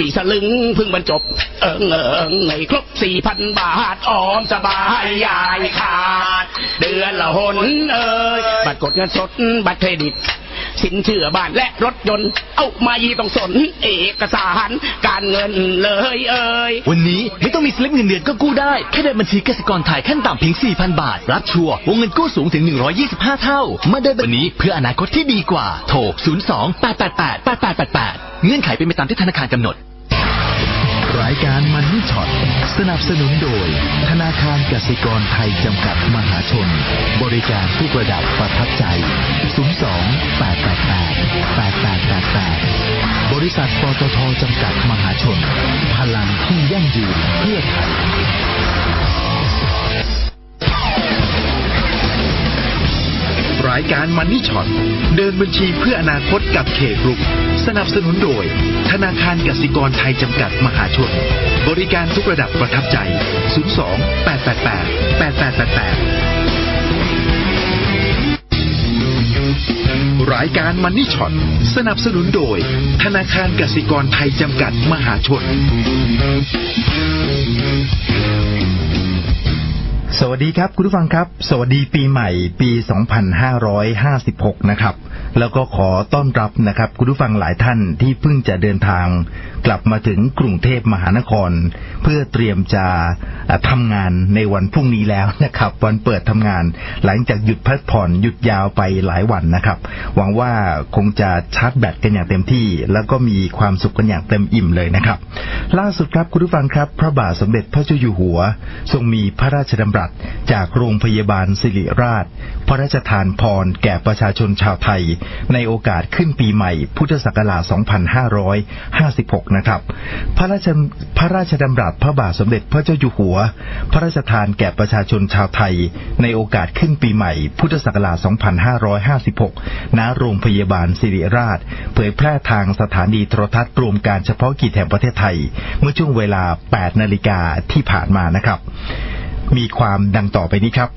มีสลึงเพึ่งบรรจบ เอิงเอิงในครบสี่พันบาทออมสบายยายขาด เดือนละหนเอ่ยบัตรกดเงินสดบัตรเครดิต สินเชื่อบ้านและรถยนต์ เอามายีต้องสน เอกสารการเงินเลยเอ่ยวันนี้ไม่ต้องมีสลิปเงินเดือนก็กู้ได้ แค่เดินบัญชีกสิกรไทยขั้นต่ำเพียง 4,000 บาท รับชัวร์วงเงินกู้สูงถึง 125 เท่า มาเดินวันนี้เพื่ออนาคตที่ดีกว่า โทร 02 888 8888 เงื่อนไขเป็นไปตามที่ธนาคารกำหนด รายการมันนี่ช็อตสนับสนุนโดย ธนาคารกสิกรไทยจำกัดมหาชน บริการทุกระดับประทับใจ 02 888 8888 บริษัทปตทจำกัดมหาชน พลังที่ยั่งยืนเพื่อไทย การมันนี่ช็อตเดินบัญชีเพื่ออนาคตกับเคกรุ๊ปสนับสนุนโดย ธนาคารกสิกรไทยจำกัดมหาชน บริการทุกระดับประทับใจ 02 888 8888รายการมันนี่ช็อตสนับสนุนโดย ธนาคารกสิกรไทยจำกัดมหาชน สวัสดีครับคุณผู้ฟังครับ สวัสดีปีใหม่ปี 2556 นะครับ แล้วก็ขอต้อนรับนะครับ คุณผู้ฟังหลายท่านที่เพิ่งจะเดินทาง กลับมาถึงกรุงเทพมหานคร เพื่อเตรียมจะ อ่าทำงานในวันพรุ่งนี้แล้วนะครับ วันเปิดทำงาน หลังจากหยุดพักผ่อนหยุดยาวไปหลายวันนะครับ หวังว่าคงจะชาร์จแบตกันอย่างเต็มที่ แล้วก็มีความสุขกันอย่างเต็มอิ่มเลยนะครับ ล่าสุดครับคุณผู้ฟังครับ พระบาทสมเด็จพระเจ้าอยู่หัว ทรงมีพระราชดำรัสจากโรงพยาบาลสิริราช พระราชทานพรแก่ประชาชนชาวไทย ในโอกาสขึ้นปีใหม่ พุทธศักราช 2556 นะครับ พระราชพระราชดำรัสพระบาทสมเด็จพระเจ้าอยู่หัวพระราชทานแก่ประชาชนชาวไทย ในโอกาสขึ้นปีใหม่ พุทธศักราช 2556 ณ โรงพยาบาลสิริราช เผยแพร่ทางสถานีโทรทัศน์รวมการเฉพาะกิจแห่งประเทศไทย เมื่อช่วงเวลา 8 นาฬิกาที่ผ่านมานะครับ มีความดังต่อไปนี้ครับ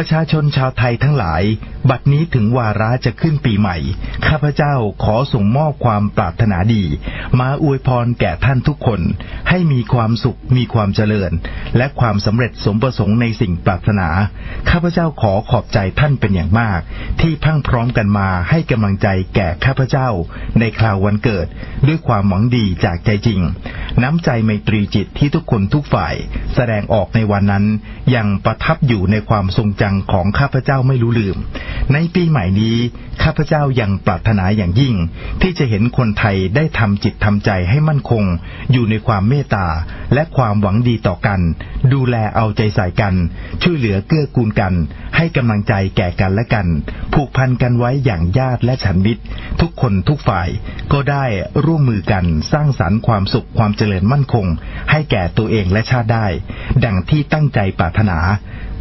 ประชาชนชาวไทยทั้งหลาย บัดนี้ถึงวาระจะขึ้นปีใหม่ ข้าพเจ้าขอส่งมอบความปรารถนาดี มาอวยพรแก่ท่านทุกคน ให้มีความสุขมีความเจริญ และความสำเร็จสมประสงค์ในสิ่งปรารถนา ข้าพเจ้าขอขอบใจท่านเป็นอย่างมาก ที่พังพร้อมกันมาให้กำลังใจแก่ข้าพเจ้า ในคราววันเกิด ด้วยความหวังดีจากใจจริง น้ำใจไมตรีจิตที่ทุกคนทุกฝ่าย แสดงออกในวันนั้นยังประทับอยู่ในความทรงจำของข้าพเจ้าไม่รู้ลืม ในปีใหม่นี้ข้าพเจ้ายังปรารถนาอย่างยิ่ง ที่จะเห็นคนไทยได้ทำจิตทำใจให้มั่นคง อยู่ในความเมตตาและความหวังดีต่อกัน ดูแลเอาใจใส่กัน ช่วยเหลือเกื้อกูลกัน ให้กำลังใจแก่กันและกัน ผูกพันกันไว้อย่างญาติและฉันมิตร ทุกคนทุกฝ่ายก็ได้ร่วมมือกันสร้างสรรค์ความสุขความเจริญมั่นคง ให้แก่ตัวเองและชาติได้ ดังที่ตั้งใจปรารถนา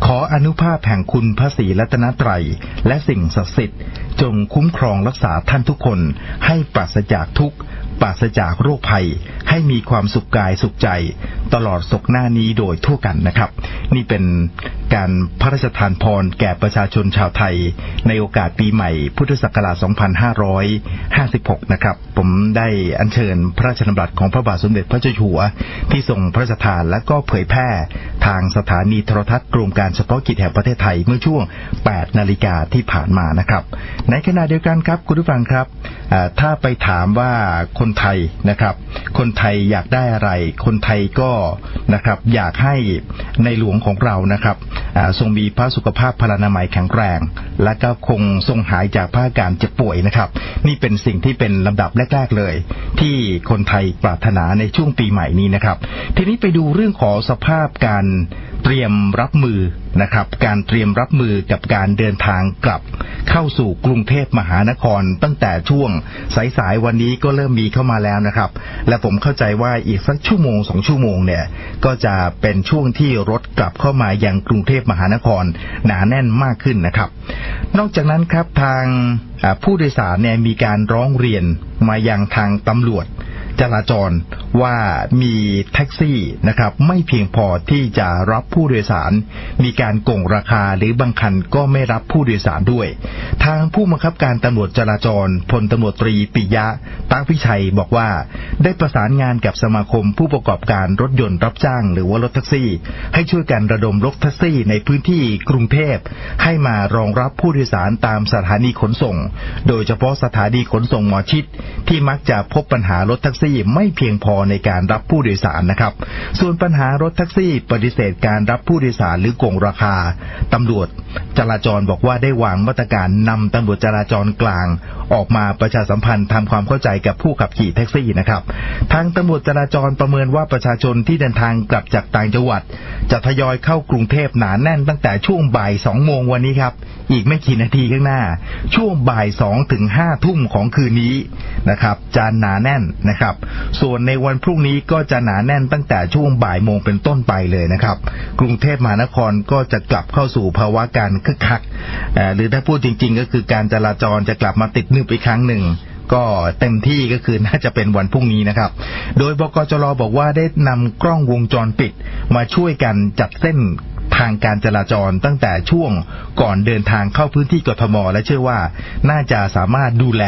ขออนุภาพแห่งคุณพระศรีรัตนตรัย และสิ่งศักดิ์สิทธิ์ จงคุ้มครองรักษาท่านทุกคน ให้ปราศจากทุกข์ปราศจากโรคภัย ให้มีความสุขกายสุขใจ ตลอดศกหน้านี้โดยทั่วกันนะครับ นี่เป็น การพระราชทานพรแก่ประชาชนชาวไทย ในโอกาสปีใหม่พุทธศักราช 2556 นะครับ ผมได้อัญเชิญพระราชดำรัสของพระบาทสมเด็จพระเจ้าอยู่หัว ที่ทรงพระราชทานและก็เผยแพร่ทางสถานีโทรทัศน์กรมการเฉพาะกิจแห่งประเทศไทยเมื่อช่วง 8 นาฬิกาที่ผ่านมานะครับ ในขณะเดียวกันครับคุณผู้ฟังครับ ถ้าไปถามว่าคนไทยนะครับ คนไทยอยากได้อะไร คนไทยก็นะครับอยากให้ในหลวงของเรานะครับ ทรงมีพระสุขภาพพลานามัยแข็งแรง และก็คงทรงหายจากภาการเจ็บป่วยนะครับ นี่เป็นสิ่งที่เป็นลำดับแรกๆเลย ที่คนไทยปรารถนาในช่วงปีใหม่นี้นะครับ ทีนี้ไปดูเรื่องของสภาพการ เตรียมรับมือนะครับ การเตรียมรับมือกับการเดินทางกลับ เข้าสู่กรุงเทพมหานคร ตั้งแต่ช่วงสายๆวันนี้ก็เริ่มมีเข้ามาแล้วนะครับ และผมเข้าใจว่าอีกสักชั่วโมงสองชั่วโมงเนี่ยก็จะเป็นช่วงที่รถกลับเข้ามายังกรุงเทพมหานคร หนาแน่นมากขึ้นนะครับ นอกจากนั้นครับทางผู้โดยสารเนี่ยมีการร้องเรียนมายังทางตำรวจ จราจรว่ามีแท็กซี่นะครับ ไม่เพียงพอที่จะรับผู้โดยสาร มีการโกงราคาหรือบางคันก็ไม่รับผู้โดยสารด้วย ทางผู้บังคับการตำรวจจราจรพลตำรวจตรีปิยะตักพิชัยบอกว่า ได้ประสานงานกับสมาคมผู้ประกอบการรถยนต์รับจ้าง หรือว่ารถแท็กซี่ ให้ช่วยกันระดมรถแท็กซี่ในพื้นที่กรุงเทพให้มารองรับผู้โดยสารตามสถานีขนส่ง โดยเฉพาะสถานีขนส่งหมอชิดที่มักจะพบปัญหารถแท็กซี่ไม่เพียงพอในการรับผู้โดยสารนะครับ ส่วนปัญหารถแท็กซี่ปฏิเสธการรับผู้โดยสารหรือโกงราคาตำรวจจราจรบอกว่าได้วางมาตรการนำตำรวจจราจรกลาง ออกมาประชาสัมพันธ์ทำความเข้าใจกับผู้ขับขี่แท็กซี่นะครับ ทางตำรวจจราจรประเมินว่าประชาชนที่เดินทางกลับจากต่างจังหวัด จะทยอยเข้ากรุงเทพหนาแน่นตั้งแต่ช่วงบ่ายสองโมงวันนี้ครับ อีกไม่กี่นาทีข้างหน้า ช่วงบ่ายสองถึงห้าทุ่มของคืนนี้ นะครับจะหนาแน่นนะครับ ส่วนในวันพรุ่งนี้ก็จะหนาแน่นตั้งแต่ช่วงบ่ายโมงเป็นต้นไปเลยนะครับ กรุงเทพมหานครก็จะกลับเข้าสู่ภาวะการคึกคักหรือถ้าพูดจริง ๆ ก็คือการจราจรจะกลับมาติดนึบอีกครั้งหนึ่งก็เต็มที่ก็คือน่าจะเป็นวันพรุ่งนี้นะครับ โดยบกจรบอกว่าได้นำกล้องวงจรปิดมาช่วยกันจัดเส้น ทางการจราจรตั้งแต่ช่วงก่อนเดินทางเข้าพื้นที่กทม และเชื่อว่าน่าจะสามารถดูแล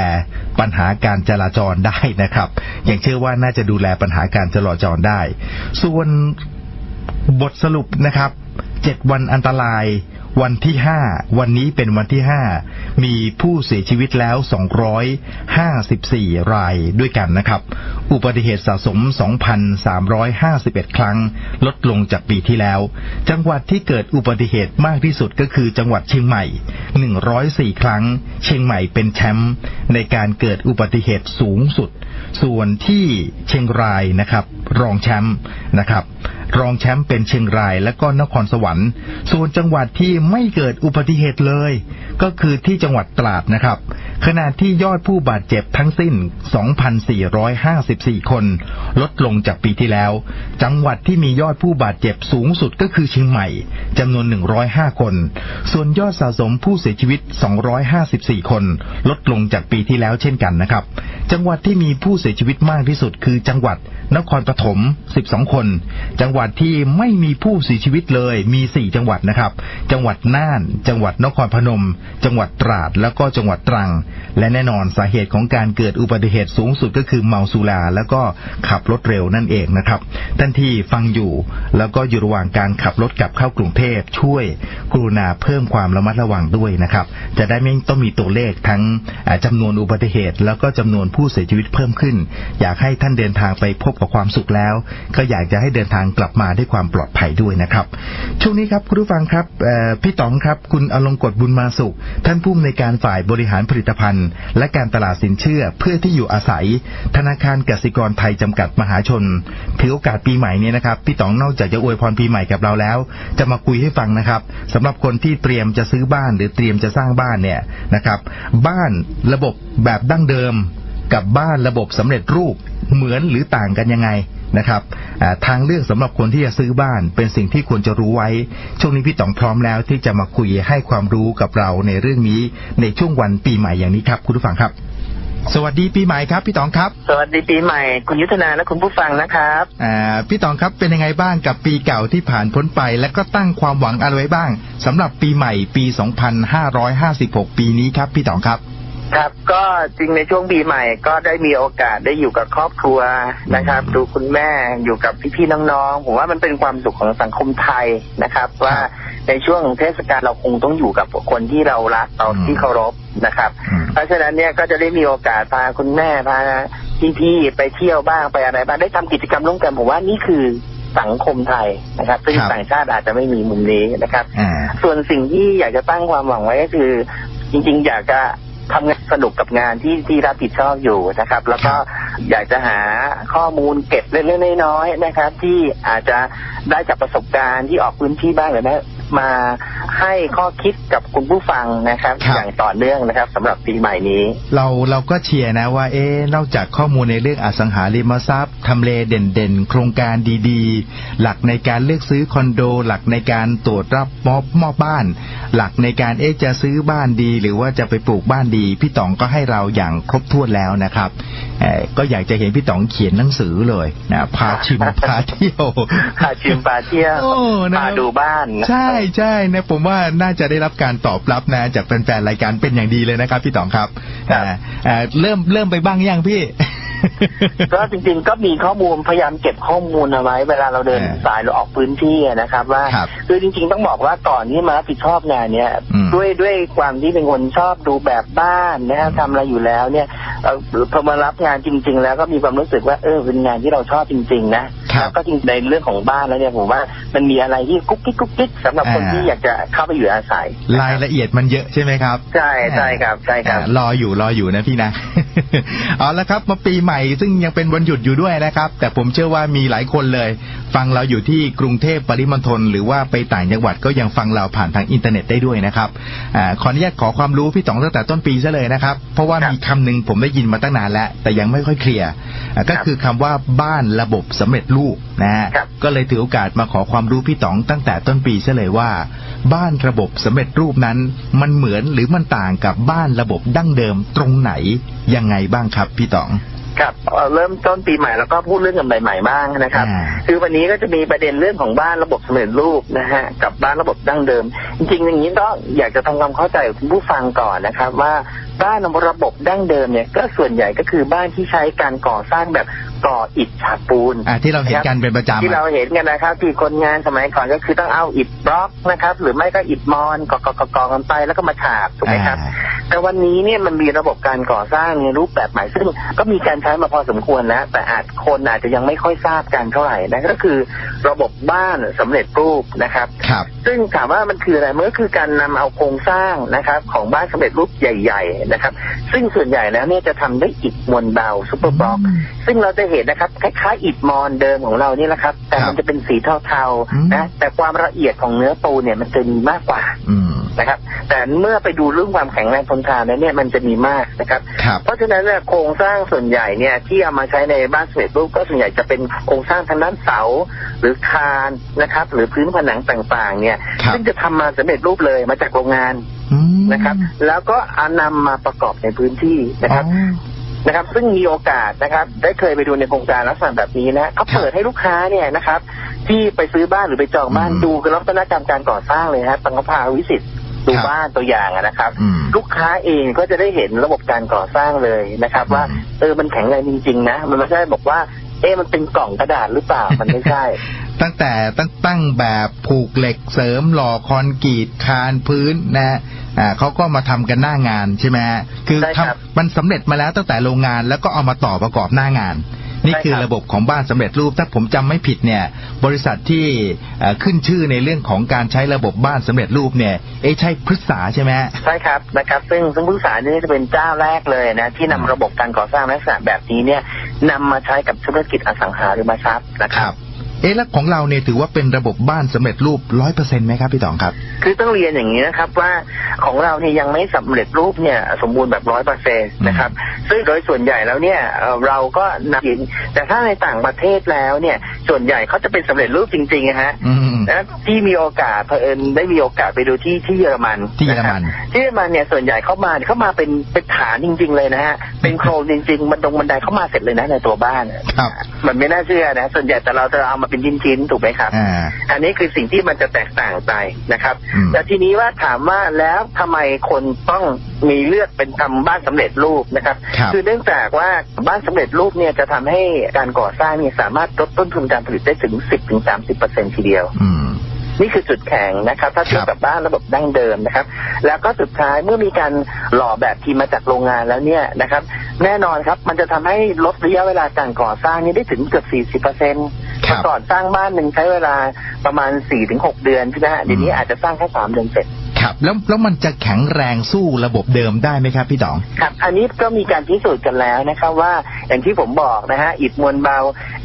ปัญหาการจราจรได้นะครับอย่างเชื่อว่าน่าจะดูแลปัญหาการจราจรได้ ส่วนบทสรุปนะครับเจ็ดวันอันตราย วันที่ห้าวันนี้เป็นวันที่ห้ามีผู้เสียชีวิตแล้ว 254 รายด้วยกันนะครับ อุบัติเหตุสะสม 2,351 ครั้ง ลดลงจากปีที่แล้ว จังหวัดที่เกิดอุบัติเหตุมากที่สุดก็คือจังหวัดเชียงใหม่ 104 ครั้ง เชียงใหม่เป็นแชมป์ในการเกิดอุบัติเหตุสูงสุด ส่วนที่เชียงรายนะครับ รองแชมป์นะครับ รองแชมป์เป็นเชียงรายและก็นครสวรรค์ ส่วนจังหวัดที่ไม่เกิดอุบัติเหตุเลย ก็คือที่จังหวัดตราดนะครับ ขณะที่ยอดผู้บาดเจ็บทั้งสิ้น 2,454 คน ลดลงจากปีที่แล้ว จังหวัดที่มียอดผู้บาดเจ็บสูงสุดก็คือเชียงใหม่จำนวน 105 คน ส่วนยอดสะสมผู้เสียชีวิต 254 คน ลดลงจากปีที่แล้วเช่นกันนะครับ จังหวัดที่มีผู้เสียชีวิตมากที่สุดคือจังหวัด นครปฐม 12 คน จังหวัดที่ไม่มีผู้เสียชีวิตเลยมี 4 จังหวัดนะครับ จังหวัดน่าน จังหวัดนครพนม จังหวัดตราด แล้วก็จังหวัดตรัง และแน่นอนสาเหตุของการเกิดอุบัติเหตุสูงสุดก็คือเมาสุราแล้วก็ขับรถเร็วนั่นเองนะครับท่านที่ฟังอยู่แล้วก็อยู่ระหว่างการขับรถกลับเข้ากรุงเทพช่วยกรุณาเพิ่มความระมัดระวังด้วยนะครับ จะได้ไม่ต้องมีตัวเลขทั้งอ่าจำนวนอุบัติเหตุ แล้วก็จำนวนผู้เสียชีวิตเพิ่มขึ้น อยากให้ท่านเดินทางไปพบกับความสุขแล้ว ก็อยากจะให้เดินทางกลับมาด้วยความปลอดภัยด้วยนะครับ ช่วงนี้ครับคุณผู้ฟังครับพี่ต๋องครับคุณอลงกฎบุญมาสุข ท่านผู้อำนวยการฝ่ายบริหารผลิตภัณฑ์ และการตลาดสินเชื่อเพื่อที่อยู่อาศัย ธนาคารกสิกรไทยจำกัดมหาชนถือโอกาสปีใหม่นี้นะครับพี่ต๋องนอกจากจะอวยพรปีใหม่กับเราแล้ว จะมาคุยให้ฟังนะครับสำหรับคนที่เตรียมจะซื้อบ้านหรือเตรียมจะสร้างบ้านเนี่ยนะครับ บ้านระบบแบบดั้งเดิม กับบ้านระบบสำเร็จรูปเหมือนหรือต่างกันยังไงนะครับอ่าทางเลือกสำหรับคนที่จะซื้อบ้านเป็นสิ่งที่ควรจะรู้ไว้ ช่วงนี้พี่ต๋องพร้อมแล้วที่จะมาคุยให้ความรู้กับเราในเรื่องนี้ในช่วงวันปีใหม่อย่างนี้ครับ คุณผู้ฟังครับ สวัสดีปีใหม่ครับ พี่ต๋องครับ สวัสดีปีใหม่ คุณยุทธนาและคุณผู้ฟังนะครับอ่าพี่ต๋องครับเป็นยังไงบ้างกับปีเก่าที่ผ่านพ้นไป และก็ตั้งความหวังอะไรไว้บ้างสำหรับปีใหม่ปี 2556 ปีนี้ครับ พี่ต๋องครับ ครับก็จริงในช่วงปีใหม่ก็ได้มีโอกาสได้อยู่กับครอบครัวนะครับ ดูคุณแม่อยู่กับพี่ๆน้องๆผมว่ามันเป็นความสุขของสังคมไทยนะครับ ว่าในช่วงเทศกาลเราคงต้องอยู่กับคนที่เรารักเราอืมที่เคารพนะครับอืมเพราะฉะนั้นเนี่ยก็จะได้มีโอกาสพาคุณแม่พาพี่ๆไปเที่ยวบ้างไปอะไรบ้างได้ทำกิจกรรมร่วมกันผมว่านี่คือสังคมไทยนะครับ ซึ่งครับต่างชาติอาจจะไม่มีมุมนี้นะครับอ่าส่วนสิ่งที่อยากจะตั้งความหวังไว้ก็คือ จริง ๆ อยากจะทำงาน สนุกกับงานที่ที่รับผิดชอบอยู่นะครับ แล้วก็ อยากจะหาข้อมูลเก็บเล็กๆน้อยๆนะครับ ที่อาจจะได้จากประสบการณ์ที่ออกพื้นที่บ้างหรือนะมาให้ข้อคิดกับคุณผู้ฟังนะครับครับอย่างต่อเนื่องนะครับสำหรับปีใหม่นี้ เราเราก็เชียร์นะว่า เอ๊ะนอกจากข้อมูลในเรื่องอสังหาริมทรัพย์ทำเลเด่นๆ โครงการดีๆ หลักในการเลือกซื้อคอนโด หลักในการตรวจรับมอบมอบบ้าน หลักในการเอ๊ะจะซื้อบ้านดี หรือว่าจะไปปลูกบ้านดี พี่ต๋องก็ให้เราอย่างครบถ้วนแล้วนะครับเอ่อก็อยากจะเห็นพี่ต๋องเขียนหนังสือเลยนะพาชิมพาเที่ยวพาชิมพาเที่ยวโอ้นะคพารับดูบ้านนะใช่ใช่นะผมว่าน่าจะได้รับการตอบรับนะจากแฟนๆรายการเป็นอย่างดีเลยนะครับ พี่ต๋องครับครับอ่าอ่าเริ่มเริ่มไปบ้างยังพี่ ก็จริงๆก็มีข้อมูลพยายามเก็บข้อมูลเอาไว้ เวลาเราเดินอ่าสายหรือออกพื้นที่อะนะครับ ว่าครับคือจริง ๆ ต้องบอกว่าก่อนที่มารับผิดชอบงานเนี้ยอืมด้วยด้วยความที่เป็นคนชอบดูแบบบ้านนะฮะทำอะไรอยู่แล้วเนี่ยเอ่อพอมารับงานจริง ๆ แล้วก็มีความรู้สึกว่าเออเป็นงานที่เราชอบจริง ๆ นะครับแล้วก็จริงในเรื่องของบ้านแล้วเนี่ยผมว่ามันมีอะไรที่กุ๊กกิ๊กกุ๊กกิ๊กสำหรับคนอ่าที่อยากจะเข้าไปอยู่อาศัย รายละเอียดมันเยอะใช่ไหมครับ ใช่ใช่ครับใช่ครับอ่ารออยู่รออยู่นะพี่นะเอาละครับมาปีใหม่ ซึ่งยังเป็นวันหยุดอยู่ด้วยนะครับ แต่ผมเชื่อว่ามีหลายคนเลย ฟังเราอยู่ที่กรุงเทพปริมณฑลหรือว่าไปต่างจังหวัดก็ยังฟังเราผ่านทางอินเทอร์เน็ตได้ด้วยนะครับอาขออนุญาตขอความรู้พี่ต๋องตั้งแต่ต้นปีซะเลยนะครับ เพราะว่าครับมีคำหนึ่งผมได้ยินมาตั้งนานแล้ว แต่ยังไม่ค่อยเคลียร์อ่าก็ครับคือคำว่าบ้านระบบสำเร็จรูปนะฮะครับก็เลยถือโอกาสมาขอความรู้พี่ต๋องตั้งแต่ต้นปีซะเลยว่า บ้านระบบสำเร็จรูปนั้น มันเหมือนหรือมันต่างกับบ้านระบบดั้งเดิมตรงไหนยังไงบ้างครับพี่ต๋อง ครับเอ่อเริ่มต้นปีใหม่แล้วก็พูดเรื่องกันใหม่ๆบ้างนะครับอ่าคือวันนี้ก็จะมีประเด็นเรื่องของบ้านระบบสำเร็จรูปนะฮะกับบ้านระบบดั้งเดิม จริงๆอย่างนี้ต้องอยากจะทำความเข้าใจกับคุณผู้ฟังก่อนนะครับ ว่าบ้านระบบดั้งเดิมเนี่ยก็ส่วนใหญ่ก็คือบ้านที่ใช้การก่อสร้างแบบก่ออิฐฉาบปูนอ่าที่เราเห็นกันเป็นประจำที่เราอะเห็นกันนะครับ ที่คนงานสมัยก่อนก็คือต้องเอาอิฐบล็อกนะครับ หรือไม่ก็อิฐมอนกอกๆๆกันไปแล้วก็มาฉาบถูกไหมครับอ่าแต่วันนี้เนี่ยมันมีระบบการก่อสร้างในรูปแบบใหม่ซึ่งก็มีการใช้มาพอสมควรแล้วแต่อาจคนอาจจะยังไม่ค่อยทราบกันเท่าไหร่นะก็คือระบบบ้านสำเร็จรูปนะครับครับ ซึ่งถามว่ามันคืออะไรมันก็คือการนำเอาโครงสร้างนะครับ ของบ้านสำเร็จรูปใหญ่ ๆ นะครับ ซึ่งส่วนใหญ่แล้วเนี่ยจะทำด้วยอิฐมวลเบาซูเปอร์บล็อก ซึ่งเราจะเห็นนะครับ คล้ายๆอิฐมอนเดิมของเรานี่แหละครับ แต่มันจะเป็นสีเทาอืมๆนะแต่ความละเอียดของเนื้อปูนเนี่ยมันจะมีมากกว่าอืมนะครับ แต่เมื่อไปดูเรื่องความแข็งแรงทนทานแล้วเนี่ยมันจะมีมากนะครับครับ เพราะฉะนั้นเนี่ยโครงสร้างส่วนใหญ่เนี่ยที่เอามาใช้ในบ้านสำเร็จรูปก็ส่วนใหญ่จะเป็นโครงสร้างทางด้านเสาหรือคานนะครับ หรือพื้นผนังต่างๆ เนี่ยครับซึ่งจะทำมาสำเร็จรูปเลยมาจากโรงงานอืมนะครับ แล้วก็เอานำมาประกอบในพื้นที่นะครับอ๋อ นะครับ ซึ่งมีโอกาสนะครับ ได้เคยไปดูในโครงการลักษณะแบบนี้นะเขาเปิดให้ลูกค้าเนี่ยนะครับ ที่ไปซื้อบ้านหรือไปจองบ้านอืมดูกันลักษณะกรรมการก่อสร้างเลยนะครับตังกพาวิสิตดูครับบ้านตัวอย่างอะนะครับอืมลูกค้าเองก็จะได้เห็นระบบการก่อสร้างเลยนะครับ ว่าอืมเออมันแข็งแรงจริงๆนะ มันไม่ใช่บอกว่า เอ๊ะมันเป็นกล่องกระดาษหรือเปล่ามันไม่ใช่ ตั้งแต่ตั้งตั้งแบบผูกเหล็กเสริมหล่อคอนกรีตคานพื้นนะฮะอ่าเขาก็มาทำกันหน้างานใช่ไหมฮะคือใช่ครับทำมันสำเร็จมาแล้วตั้งแต่โรงงานแล้วก็เอามาต่อประกอบหน้างาน นี่ใช่ครับคือระบบของบ้านสำเร็จรูป ถ้าผมจำไม่ผิดเนี่ย บริษัทที่เอ่อขึ้นชื่อในเรื่องของการใช้ระบบบ้านสำเร็จรูปเนี่ย เอ๊ะใช่พฤกษาใช่ไหมฮะใช่ครับนะครับ ซึ่งซึ่งผู้สารนี่จะเป็นเจ้าแรกเลยนะที่นำระบบการก่อสร้างลักษณะแบบนี้เนี่ยนำมาใช้กับธุรกิจอสังหาริมทรัพย์นะครับ เอ๊ะแล้วของเราเนี่ยถือว่าเป็นระบบบ้านสำเร็จรูปร้อยเปอร์เซ็นต์ไหมครับพี่ต๋องครับ คือต้องเรียนอย่างนี้นะครับว่าของเราเนี่ยยังไม่สำเร็จรูปเนี่ยสมบูรณ์แบบร้อยเปอร์เซ็นต์นะครับ ซึ่งโดยส่วนใหญ่แล้วเนี่ยเอ่อเราก็นำเห็นแต่ถ้าในต่างประเทศแล้วเนี่ยส่วนใหญ่เขาจะเป็นสำเร็จรูปจริงๆนะฮะอืม นะที่มีโอกาสเผอิญได้มีโอกาสไปดูที่ที่เยอรมันที่เยอรมันะคบที่เยอรมันเนี่ยส่วนใหญ่เข้ามาเข้ามาเป็นเป็นฐานจริง ๆ เลยนะฮะเป็นโครงจริงๆบันดงบันไดเข้ามาเสร็จเลยนะในตัวบ้านครับมันไม่น่าเชื่อนะ ส่วนใหญ่แต่เราจะเอามาเป็นชิ้นๆถูกไหมครับอ่าอันนี้คือสิ่งที่มันจะแตกต่างไปนะครับอืมแต่ทีนี้ว่าถามว่าแล้วทำไมคนต้องมีเลือกเป็นทำบ้านสำเร็จรูปนะครับครับอเนื่องจากว่าบ้านสำเร็จรูปเนี่ยจะทำให้การก่อสร้างเนี่ยสามารถลดต้นทุนการผลิตได้ถึง 10-30%ทีเดียวอืมนี่คือจุดแข็งนะครับ ถ้าเทียบครับกับบ้านระบบดั้งเดิมนะครับ แล้วก็สุดท้ายเมื่อมีการหล่อแบบทีมมาจากโรงงานแล้วเนี่ยนะครับ แน่นอนครับมันจะทำให้ลดระยะเวลาการก่อสร้างนี้ได้ถึงเกือบ 40%เปอร์เซ็นต์ครับก่อนสร้างบ้านหนึ่งใช้เวลาประมาณ 4-6 เดือนใช่ไหมฮะเดี๋ยวนี้อาจจะสร้างแค่3เดือนเสร็จ ครับ แล้วแล้วมันจะแข็งแรงสู้ระบบเดิมได้ไหมครับพี่ต๋องครับ อันนี้ก็มีการพิสูจน์กันแล้วนะครับว่าอย่างที่ผมบอกนะฮะอิฐมวลเบา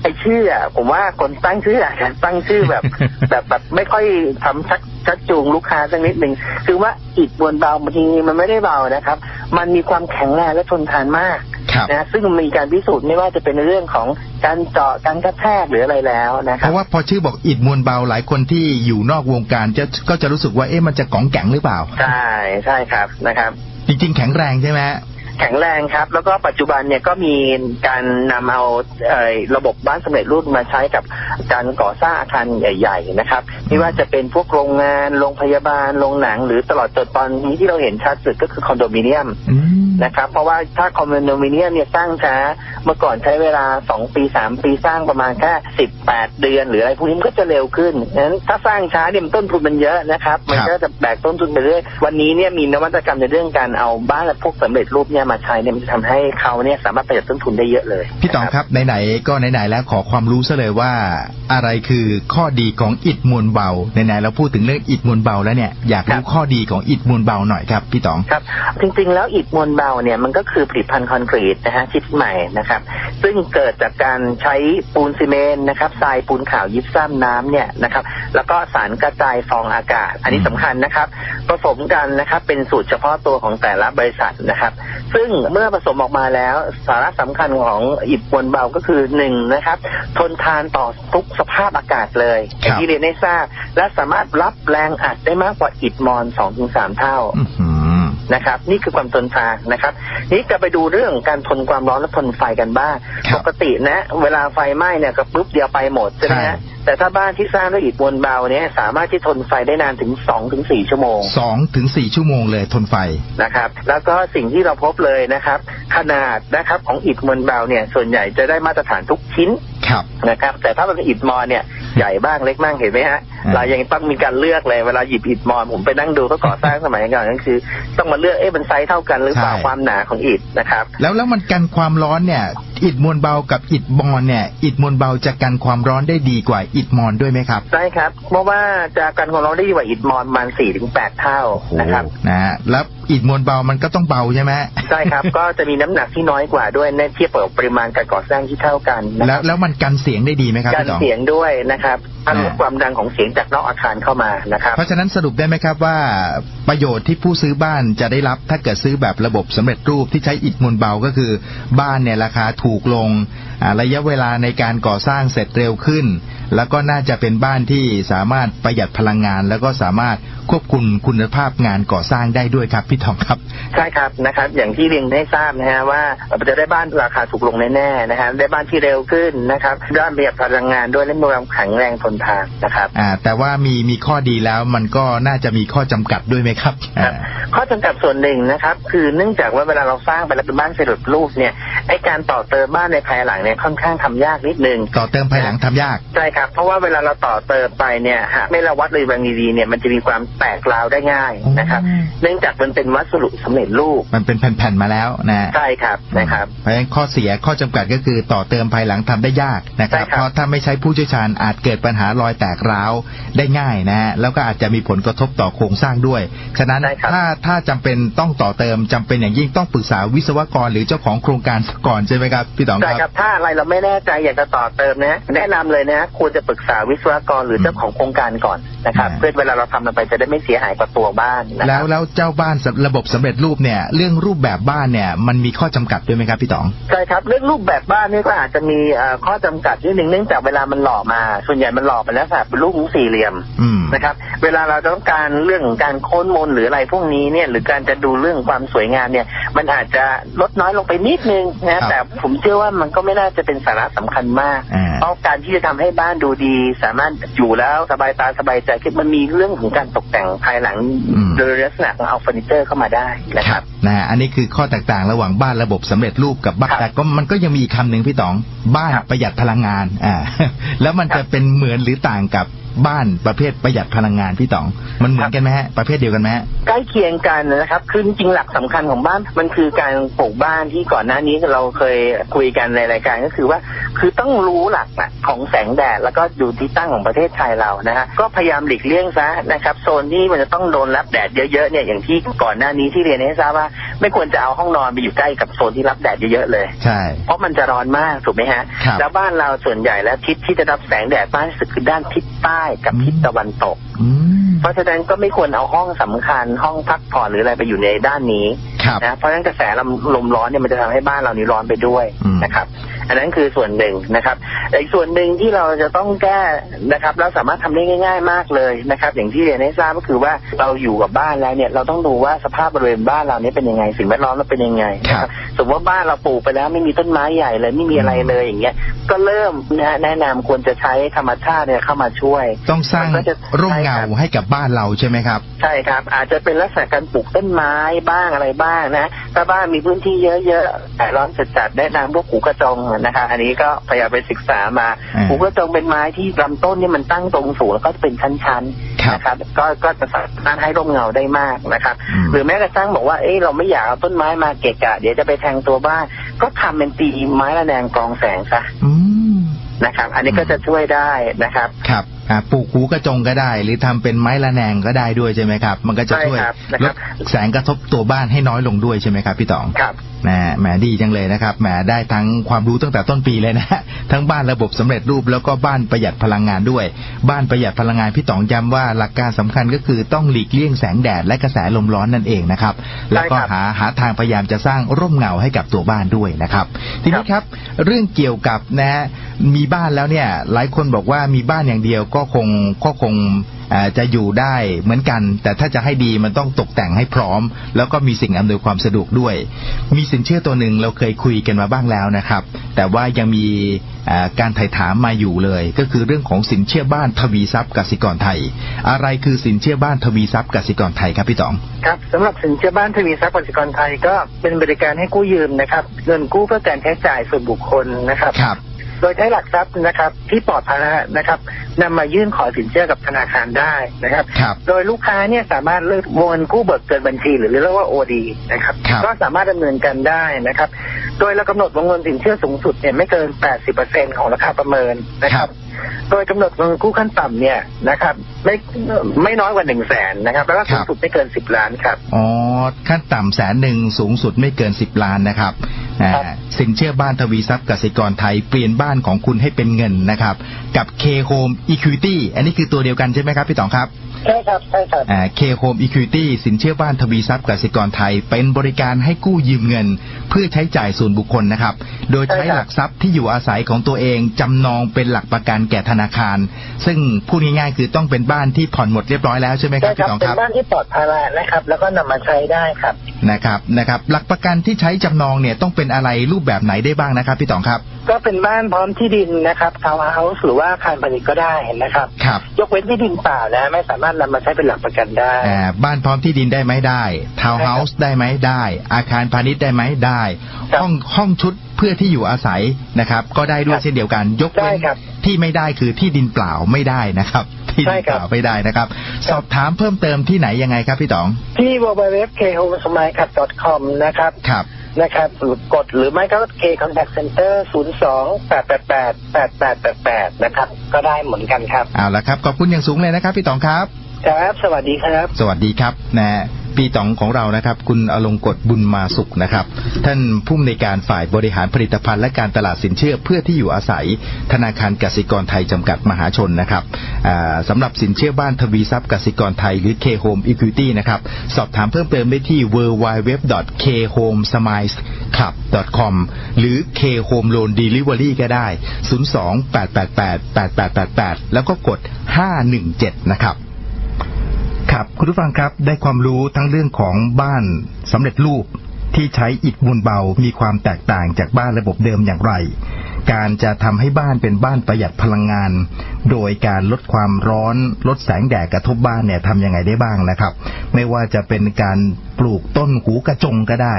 ไอ้ชื่ออะผมว่าคนตั้งชื่ออาจจะตั้งชื่อแบบ แบบแบบไม่ค่อยทำชักชักจูงลูกค้าสักนิดหนึ่งคือว่าอิฐมวลเบาบางทีมันไม่ได้เบานะครับ มันมีความแข็งแรงและทนทานมากครับ นะซึ่งมีการพิสูจน์ไม่ว่าจะเป็นเรื่องของการเจาะการกระแทกหรืออะไรแล้วนะคเพรับราะว่าพอชื่อบอกอิดมวลเบาหลายคนที่อยู่นอกวงการจะก็จะรู้สึกว่าเอ๊ะมันจะกองแข็งหรือเปล่า ใช่ใช่ครับนะครับ จริง ๆ แข็งแรงใช่ไหมแข็งแรงครับ แล้วก็ปัจจุบันเนี่ยก็มีการนำเอาเอ่อระบบบ้านสำเร็จรูปมาใช้กับการก่อสร้างอาคารใหญ่ ๆ นะครับ ไม่ว่าจะเป็นพวกโรงงานโรงพยาบาลโรงหนัง หรือตลอดจนตอนนี้ที่เราเห็นชัดสุดก็คือคอนโดมิเนียมอืม นะครับ เพราะว่าถ้าคอนโดมิเนียมเนี่ยสร้างช้าเมื่อก่อนใช้เวลาสองปีสามปีสร้างประมาณแค่สิบแปดเดือน หรืออะไรพวกนี้มันก็จะเร็วขึ้นนั้นถ้าสร้างช้าเนี่ยมันต้นทุนมันเยอะนะครับ มันก็จะแบกต้นทุนไปเรื่อยวันนี้เนี่ยมีนวัตกรรมในเรื่องการเอาบ้านและพวกสำเร็จรูปเนี่ยมาใช้เนี่ยมันจะทำให้เขาเนี่ยสามารถประหยัดต้นทุนได้เยอะเลยพี่ต๋องครับไหนๆก็ไหนๆแล้วขอความรู้ซะเลยว่าอะไรคือข้อดีของอิฐมวลเบาไหนๆเราพูดถึงเรื่องอิฐมวลเบาแล้วเนี่ยอยากรู้ข้อดีของอิฐมวลเบาหน่อยครับพี่ต๋องครับ จริงๆแล้วอิฐมวลเบาเนี่ยมันก็คือผลิตภัณฑ์คอนกรีตนะฮะชิดใหม่นะครับ ซึ่งเกิดจากการใช้ปูนซีเมนต์นะครับทรายปูนขาวยิบซ้ำน้ำเนี่ยนะครับแล้วก็สารกระจายฟองอากาศ อันนี้สำคัญนะครับ ผสมกันนะครับเป็นสูตรเฉพาะตัวของแต่ละบริษัทนะครับ ซึ่งเมื่อผสมออกมาแล้วสาระสำคัญของอิฐมวลเบาก็คือหนึ่งนะครับ ทนทานต่อทุกสภาพอากาศเลยที่เรียนให้ทราบและสามารถรับแรงอัดได้มากกว่าอิฐมอน2-3เท่าอื้อหือ นะครับ นี่คือความทนทานนะครับ นี่จะไปดูเรื่องการทนความร้อนและทนไฟกันบ้างครับปกตินะ เวลาไฟไหม้เนี่ยก็ปุ๊บเดียวไปหมดใช่ไหมใช่ฮะแต่ถ้าบ้านที่สร้างด้วยอิฐมวลเบาเนี่ยสามารถที่ทนไฟได้นานถึง2อถึงสชั่วโมงสองถึงสี่ชั่วโมงเลยทนไฟนะครับ แล้วก็สิ่งที่เราพบเลยนะครับ ขนาดนะครับของอิฐมวลเบาเนี่ยส่วนใหญ่จะได้มาตรฐานทุกชิ้นครับนะครับ แต่ถ้าเป็นอิฐมอนเนี่ยใหญ่บ้างเล็กบ้างเห็นไหมฮะอืม เรายังต้องมีการเลือกเลยเวลาหยิบอิฐมอนผมไปนั่งดูเขาก่อสร้างสมัยก่อนนั่นคือ ต้องมาเลือกเอ๊ะมันไซส์เท่ากันหรือเปล่าความหนาของอิฐนะครับ แล้วแล้วมันกันความร้อนเนี่ยอิฐมวลเบากับอิฐมอนเนี่ยอิฐมวลเบาจะกันความร้อนได้ดีกว่าอิฐมอนด้วยไหมครับใช่ครับ เพราะว่าจะกันความร้อนได้ดีกว่าอิฐมอนประมาณสี่ถึงแปดเท่านะครับนะฮะแล้วอิฐมวลเบามันก็ต้องเบาใช่ไหมใช่ครับ ก็จะมีน้ำหนักที่น้อยกว่าด้วยในเทียบกับปริมาณการก่อสร้างที่เท่ากันนะคแล้วรับแล้วมันกันเสียงได้ดีไหมครับการพี่ต๋องเสียงด้วยนะครับอันลดอ่าความดังของเสียงจากนอกอาคารเข้ามานะครับ เพราะฉะนั้นสรุปได้ไหมครับว่าประโยชน์ที่ผู้ซื้อบ้านจะได้รับถ้าเกิดซื้อแบบระบบสำเร็จรูปที่ใช้อิฐมวลเบาก็คือ บ้านเนี่ยราคาถูกลงอ่าระยะเวลาในการก่อสร้างเสร็จเร็วขึ้น แล้วก็น่าจะเป็นบ้านที่สามารถประหยัดพลังงาน แล้วก็สามารถควบคุมคุณภาพงานก่อสร้างได้ด้วยครับพี่ทองครับ ใช่ครับนะครับ อย่างที่เรียนให้ทราบนะฮะว่าเราจะได้บ้านราคาถูกลงแน่ๆนะฮะได้บ้านที่เร็วขึ้นนะครับด้านประหยัดพลังงานด้วยและมีความแข็งแรงทนทานนะครับอ่าแต่ว่ามีมีข้อดีแล้วมันก็น่าจะมีข้อจำกัดด้วยไหมครับอ่าข้อจำกัดส่วนหนึ่งนะครับ คือเนื่องจากว่าเวลาเราสร้างไปแล้วเป็นบ้านเสร็จรูปเนี่ยไอการต่อเติมบ้านในภายหลังเนี่ยค่อนข้างทำยากนิดนึงต่อเติมภายหลังทำยากใช่ครับเพราะว่าเวลาเราต่อเติมไปเนี่ยหากไม่ระวัดระวังดีๆเนี่ยมันจะมีความแตกราวได้ง่ายนะครับอืมเนื่องจากมันเป็นวัสดุสำเร็จรูป มันเป็นแผ่นๆมาแล้วนะใช่ครับนะครับเพราะฉะนั้นข้อเสียข้อจำกัดก็คือต่อเติมภายหลังทำได้ยากนะครับใช่ครับ เพราะถ้าไม่ใช้ผู้เชี่ยวชาญอาจเกิดปัญหารอยแตกร้าวได้ง่ายนะฮะแล้วก็อาจจะมีผลกระทบต่อโครงสร้างด้วย ฉะนั้นใช่ครับถ้าถ้าจำเป็นต้องต่อเติมจำเป็นอย่างยิ่งต้องปรึกษาวิศวกรหรือเจ้าของโครงการก่อนใช่ไหมครับพี่ต๋องใช่คครัรับบถ้าอะไรเราไม่แน่ใจอยากจะต่อเติมนะแนะนำเลยนะควรจะปรึกษาวิศวกรหรือเจ้าของโครงการก่อนนะครับอ่าเพื่อเวลาเราทำลงไปจะได้ไม่เสียหายกับตัวบ้านนะคแล้รัวบแล้วเจ้าบ้านสำระบบสำเร็จรูปเนี่ยเรื่องรูปแบบบ้านเนี่ยมันมีข้อจำกัดด้วยไหมครับพี่ต๋องใช่ครับเรื่องรูปแบบบ้านนี่ก็อาจจะมีเอ่อข้อจำกัดนิดหนึ่งเนื่องจากเวลามันหล่อมา ส่วนใหญ่มันหล่อไปแล้วแบบเป็นรูปสี่เหลี่ยมอืมนะครับ เวลาเราต้องการเรื่องของการโค้นมนหรืออะไรพวกนี้เนี่ย หรือการจะดูเรื่องความสวยงามเนี่ย มันอาจจะลดน้อยลงไปนิดนึงครันะบแต่ผมเชื่อว่ามันก็ไม่น่าจะเป็นสาระสำคัญมากอ่าเพราะการที่จะทำให้บ้านดูดี สามารถอยู่แล้วสบายตาสบายใจคือมันมีเรื่องของการตกแต่งภายหลังอืมโดยลักษณะของเอาเฟอร์นิเจอร์เข้ามาได้นะครับนะฮะอันนี้คือข้อแตกต่างระหว่างบ้านระบบสำเร็จรูปกับบ้านครับแต่ก็มันก็ยังมีอีกคำหนึ่งพี่ต๋อง บ้านครับประหยัดพลังงานอ่าแล้วมันครัจะบเป็นเหมือนหรือต่างกับ บ้านประเภทประหยัดพลังงานพี่ต๋อง มันเหมือนกันไหมฮะประเภทเดียวกันไหมฮะใกล้เคียงกันนะครับคือจริงๆหลักสำคัญของบ้าน มันคือการปลูกบ้านที่ก่อนหน้านี้เราเคยคุยกันในรายการก็คือว่า คือต้องรู้หลักอะของแสงแดดแล้วก็ดูที่ตั้งของประเทศไทยเรานะฮะก็พยายามหลีกเลี่ยงซะนะครับ โซนที่มันจะต้องโดนรับแดดเยอะๆเนี่ยอย่างที่ก่อนหน้านี้ที่เรียนให้ทราบว่า ไม่ควรจะเอาห้องนอนไปอยู่ใกล้กับโซนที่รับแดดเยอะๆเลยใช่เพราะมันจะร้อนมากถูกไหมฮะครับแล้วบ้านเราส่วนใหญ่แล้วทิศที่จะรับแสงแดดมากที่สุดคือด้านทิศ ใต้กับทิศตะวันตกอืมเพราะฉะนั้นก็ไม่ควรเอาห้องสำคัญ ห้องพักผ่อนหรืออะไรไปอยู่ในด้านนี้ครับนะเพราะฉะนั้นกระแสลมลมร้อนเนี่ยมันจะทำให้บ้านเรานี่ร้อนไปด้วยอืมนะครับ อันนั้นคือส่วนหนึ่งนะครับแต่อีกส่วนหนึ่งที่เราจะต้องแก้นะครับเราสามารถทำได้ง่าย ๆ มากเลยนะครับ อย่างที่เรียนให้ทราบก็คือว่าเราอยู่กับบ้านแล้วเนี่ยเราต้องดูว่าสภาพบริเวณบ้านเราเนี่ยเป็นยังไงสิ่งแวดล้อมเราเป็นยังไงนะคครัรับบสมมติว่าบ้านเราปลูกไปแล้วไม่มีต้นไม้ใหญ่เลยไม่มีอะไรเลยอย่างเงี้ยก็เริ่มนะฮะแนะนำควรจะใช้ธรรมชาติเนี่ยเข้ามาช่วย ต้องสร้างมันก็จะร่มเงาให้กับบ้านเราใช่ไหมครับ ใช่ครับ อาจจะเป็นลักษณะการปลูกต้นไม้บ้างอะไรบ้างนะถ้าบ้านมีพื้นที่เยอะๆแต่ร้อนจัดๆแนะนำพวกหูกระจงนะคะอันนี้ก็พยายามไปศึกษามาอืมหูกระจงเป็นไม้ที่ลำต้นเนี่ยมันตั้งตรงสูงแล้วก็เป็นชั้นครับๆนะครับ ก็ก็จะสามารถให้ร่มเงาได้มากนะครับอืมหรือแม้กระทั่งบอกว่าเอ้เราไม่อยากเอาต้นไม้มาเกะกะเดี๋ยวจะไปแทงตัวบ้านก็ทำเป็นตีไม้ระแนงกรองแสงซะอืมนะครับ อันนี้ก็จะช่วยได้นะครับครับอ่า ปลูกหูกระจงก็ได้ หรือทำเป็นไม้ละแนงก็ได้ด้วยใช่ไหมครับ มันก็จะช่วยใช่ครับนะลครัดบแสงกระทบตัวบ้านให้น้อยลงด้วยใช่ไหมครับพี่ต๋องครับแหมแหมดีจังเลยนะครับแหมได้ทั้งความรู้ตั้งแต่ต้นปีเลยนะทั้งบ้านระบบสำเร็จรูปแล้วก็บ้านประหยัดพลังงานด้วย บ้านประหยัดพลังงานพี่ต๋องย้ำว่าหลักการสำคัญก็คือต้องหลีกเลี่ยงแสงแดดและกระแสลมร้อนนั่นเองนะครับแล้วก็ใช่ครับหาหาทางพยายามจะสร้างร่มเงาให้กับตัวบ้านด้วยนะครับ ทีนี้ครับเรื่องเกี่ยวกับนะฮะมีบ้านแล้วเนี่ยหลายคนบอกว่ามีบ้านอย่างเดียวก็คงก็คงเอ่อจะอยู่ได้เหมือนกัน แต่ถ้าจะให้ดีมันต้องตกแต่งให้พร้อม แล้วก็มีสิ่งอำนวยความสะดวกด้วย มีสินเชื่อตัวหนึ่งเราเคยคุยกันมาบ้างแล้วนะครับ แต่ว่ายังมีเอ่อการถ่ายถามมาอยู่เลย ก็คือเรื่องของสินเชื่อบ้านทวีทรัพย์กสิกรไทย อะไรคือสินเชื่อบ้านทวีทรัพย์กสิกรไทยครับพี่ต๋องครับสำหรับสินเชื่อบ้านทวีทรัพย์กสิกรไทยก็เป็นบริการให้กู้ยืมนะครับเงินกู้เพื่อการใช้จ่ายส่วนบุคคลนะครับครับ โดยใช้หลักทรัพย์นะครับ ที่ปลอดภัยนะครับนำมายื่นขอสินเชื่อกับธนาคารได้นะครับครับโดยลูกค้าเนี่ยสามารถเลือกวงเงินกู้เบิกเกินบัญชี หรือเรียกว่า OD นะครับครับก็สามารถดำเนินการได้นะครับ โดยเรากำหนดวงเงินสินเชื่อสูงสุดเนี่ยไม่เกิน 80%ของราคาประเมินนะครับโดยกำหนดวงเงินกู้ขั้นต่ำเนี่ยนะครับไม่ไม่น้อยกว่าหนึ่งแสนนะครับ แล้วก็สูงสุดไม่เกินสิบล้านครับอ๋อขั้นต่ำแสนหนึ่งสูงสุดไม่เกินสิบล้านนะครับอ่าครับ สินเชื่อบ้านทวีทรัพย์กสิกรไทยเปลี่ยนบ้านของคุณให้เป็นเงินนะครับ กับ K Home Equity อันนี้คือตัวเดียวกันใช่ไหมครับพี่ต๋องครับใช่ครับใช่ครับอ่า K Home Equity สินเชื่อบ้านทวีทรัพย์กสิกรไทย เป็นบริการให้กู้ยืมเงิน เพื่อใช้จ่ายส่วนบุคคลนะครับ โดยใช้ใช่ครับหลักทรัพย์ที่อยู่อาศัยของตัวเอง จำนองเป็นหลักประกันแก่ธนาคาร ซึ่งพูดง่ายๆคือต้องเป็นบ้านที่ผ่อนหมดเรียบร้อยแล้วใช่ไหมคใช่รับครัพี่บต๋องเป็คนรับบ้านที่ปลอดภัยนะครับ แล้วก็นำมาใช้ได้ครับนะครับนะครับ หลักประกันที่ใช้จำนองเนี่ยต้องเป็นอะไรรูปแบบไหนได้บ้างนะครับพี่ต๋องครับ ก็เป็นบ้านพร้อมที่ดินนะครับทาวน์เฮาส์หรือว่าอาคารพาณิชย์ก็ได้นะครับครับ ยกเว้นที่ดินเปล่านะ ไม่สามารถนำมาใช้เป็นหลักประกันได้อ่าบ้านพร้อมที่ดินได้ไหมได้ทาวน์เฮาส์ได้ไหมได้ อาคารพาณิชย์ได้ไหมได้ครับห้องห้องชุดเพื่อที่อยู่อาศัยนะครับ ก็ได้ด้วยครับเช่นเดียวกัน ยกเว้นได้ครับที่ไม่ได้คือที่ดินเปล่าไม่ได้นะครับที่ใช่ดินคเปรับล่าไม่ได้นะครับ สอบถามเพิ่มเติมที่ไหนยังไงครับพี่ต๋อง ที่ www.khomesmile.com นะครับครับ นะครับหรือกดหรือไม่ก็ K Contact Center 02 888 8888 นะครับ ก็ได้เหมือนกันครับ เอาละครับ ขอบคุณอย่างสูงเลยนะครับ พี่ต๋องครับ ครับ สวัสดีครับ สวัสดีครับนะฮะ ปีต๋องของเรานะครับ คุณอลงกฎบุญมาสุขนะครับ ท่านผู้อำนวยการฝ่ายบริหารผลิตภัณฑ์และการตลาดสินเชื่อเพื่อที่อยู่อาศัย ธนาคารกสิกรไทยจำกัดมหาชนนะครับอ่าสำหรับสินเชื่อบ้านทวีทรัพย์กสิกรไทยหรือ K Home Equity นะครับ สอบถามเพิ่มเติมได้ที่ www.khomesmilesclub.com หรือ K Home Loan Delivery ก็ได้ 02-888-8888 แล้วก็กด 517 นะครับ ครับคุณผู้ฟังครับได้ความรู้ทั้งเรื่องของบ้านสำเร็จรูปที่ใช้อิฐมวลเบา มีความแตกต่างจากบ้านระบบเดิมอย่างไร การจะทำให้บ้านเป็นบ้านประหยัดพลังงาน โดยการลดความร้อนลดแสงแดดกระทบบ้านเนี่ยทำยังไงได้บ้างนะครับ ไม่ว่าจะเป็นการปลูกต้นหูกระจงก็ได้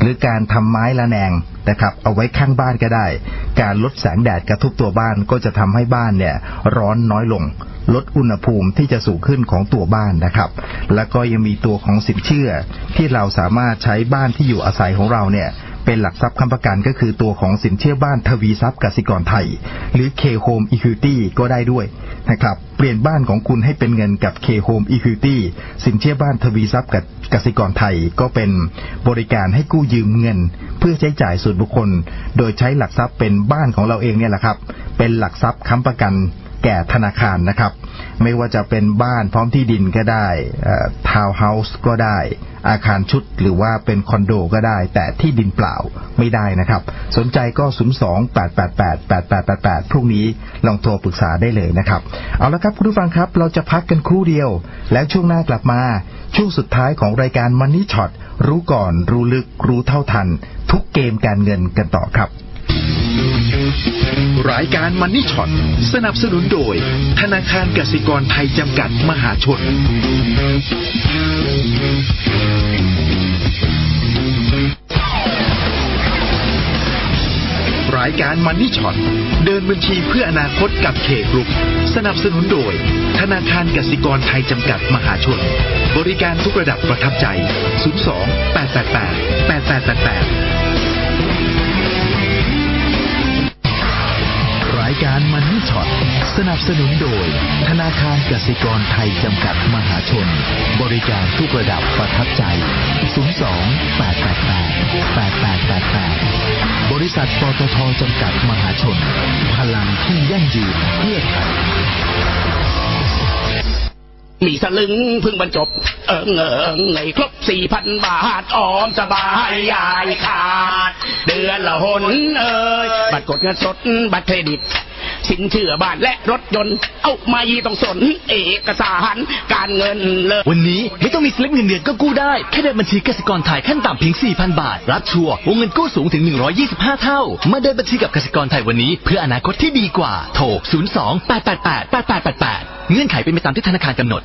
หรือการทำไม้ละแนงนะครับ เอาไว้ข้างบ้านก็ได้ การลดแสงแดดกระทบตัวบ้านก็จะทำให้บ้านเนี่ยร้อนน้อยลง ลดอุณหภูมิที่จะสูงขึ้นของตัวบ้านนะครับ แล้วก็ยังมีตัวของสินเชื่อที่เราสามารถใช้บ้านที่อยู่อาศัยของเราเนี่ย เป็นหลักทรัพย์ค้ำประกันก็คือตัวของสินเชื่อบ้านทวีทรัพย์กสิกรไทย หรือ K Home Equity ก็ได้ด้วยนะครับเปลี่ยนบ้านของคุณให้เป็นเงินกับ K Home Equity สินเชื่อบ้านทวีทรัพย์กับกสิกรไทย ก็เป็นบริการให้กู้ยืมเงิน เพื่อใช้จ่ายส่วนบุคคล โดยใช้หลักทรัพย์เป็นบ้านของเราเองเนี่ยแหละครับ เป็นหลักทรัพย์ค้ำประกัน แก่ธนาคารนะครับ ไม่ว่าจะเป็นบ้านพร้อมที่ดินก็ได้ทาวน์เฮาส์ก็ได้ อาคารชุดหรือว่าเป็นคอนโดก็ได้ แต่ที่ดินเปล่าไม่ได้นะครับ สนใจก็ 0 2 8 8 8 8 8 8 8 พรุ่งนี้ลองโทรปรึกษาได้เลยนะครับ เอาละครับคุณผู้ฟังครับ เราจะพักกันครู่เดียว แล้วช่วงหน้ากลับมา ช่วงสุดท้ายของรายการ Money Shot รู้ก่อนรู้ลึกรู้เท่าทัน ทุกเกมการเงินกันต่อครับ รายการมันนี่ช็อตสนับสนุนโดย ธนาคารกสิกรไทยจำกัดมหาชน รายการมันนี่ช็อตเดินบัญชีเพื่ออนาคตกับเคกรุ๊ปสนับสนุนโดย ธนาคารกสิกรไทยจำกัดมหาชน บริการทุกระดับประทับใจ 02 888 8888ายการมันนี่ช็อตสนับสนุนโดย ธนาคารกสิกรไทยจำกัดมหาชน บริการทุกระดับประทับใจ 02 888 8888 บริษัทปตทจำกัดมหาชน พลังที่ยั่งยืนเพื่อไทย มีสลึงพึ่งบรรจบ เอิงเอิงไงครบสี่พันบาทออมสบายยายขาด เดือนละหนเอ่ยบัตรกดเงินสดบัตรเครดิต สินเชื่อบ้านและรถยนต์ เอ้าไม่ต้องสน เอกสารการเงินเลยวันนี้ไม่ต้องมีสลิปเงินเดือนก็กู้ได้ แค่เดินบัญชีกสิกรไทยขั้นต่ำเพียง 4,000 บาท รับชัวร์วงเงินกู้สูงถึง 125 เท่า มาเดินบัญชีกับกสิกรไทยวันนี้ เพื่ออนาคตที่ดีกว่า โทร 02 888 8888 เงื่อนไขเป็นไปตามที่ธนาคารกำหนด